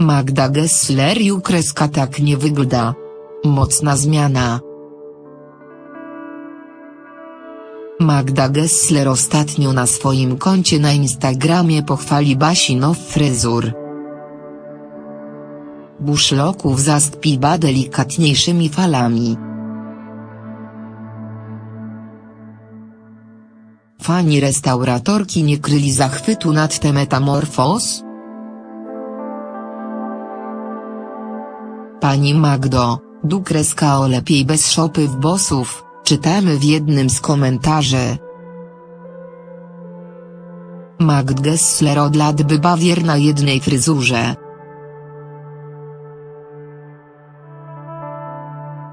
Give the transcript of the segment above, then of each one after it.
Magda Gessler i tak nie wygląda. Mocna zmiana. Magda Gessler ostatnio na swoim koncie na Instagramie pochwali Basinow fryzur. Buszloków zastpiba delikatniejszymi falami. Fani restauratorki nie kryli zachwytu nad te metamorfos? Pani Magdo, dukreska o lepiej bez szopy w bosów, czytamy w jednym z komentarzy. Magd Gessler od lat bywa wierna jednej fryzurze.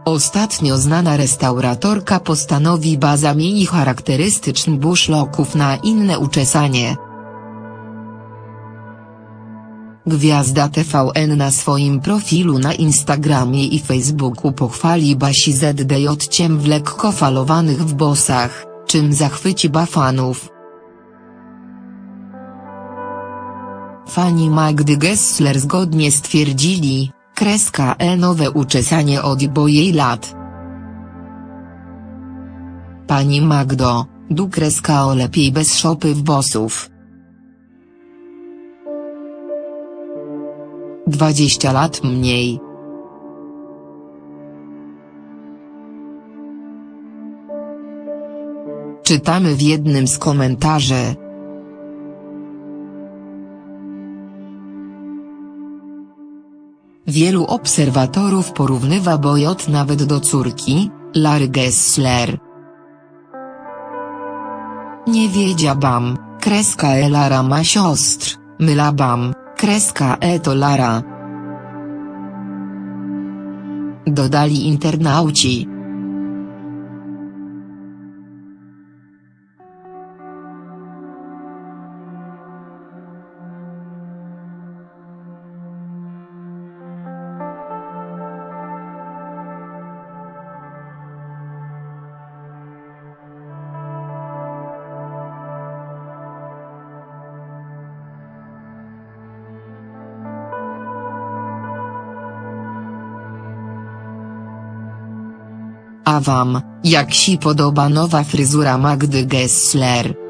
Ostatnio znana restauratorka postanowi ba zamieni charakterystyczny buszloków na inne uczesanie. Gwiazda TVN na swoim profilu na Instagramie i Facebooku pochwali Basi ZDJ ciem w lekko falowanych w bosach, czym zachwyci ba fanów. Fani Magdy Gessler zgodnie stwierdzili, kreska e nowe uczesanie od bo jej lat. Pani Magdo, du kreska o lepiej bez szopy w bosów. 20 lat mniej. Czytamy w jednym z komentarzy. Wielu obserwatorów porównywa Bojot nawet do córki, Lary Gessler. Nie wiedziałam, kreska e Lara ma siostr, mylabam, kreska e to Lara. Dodali internauci. A wam, jak się podoba nowa fryzura Magdy Gessler?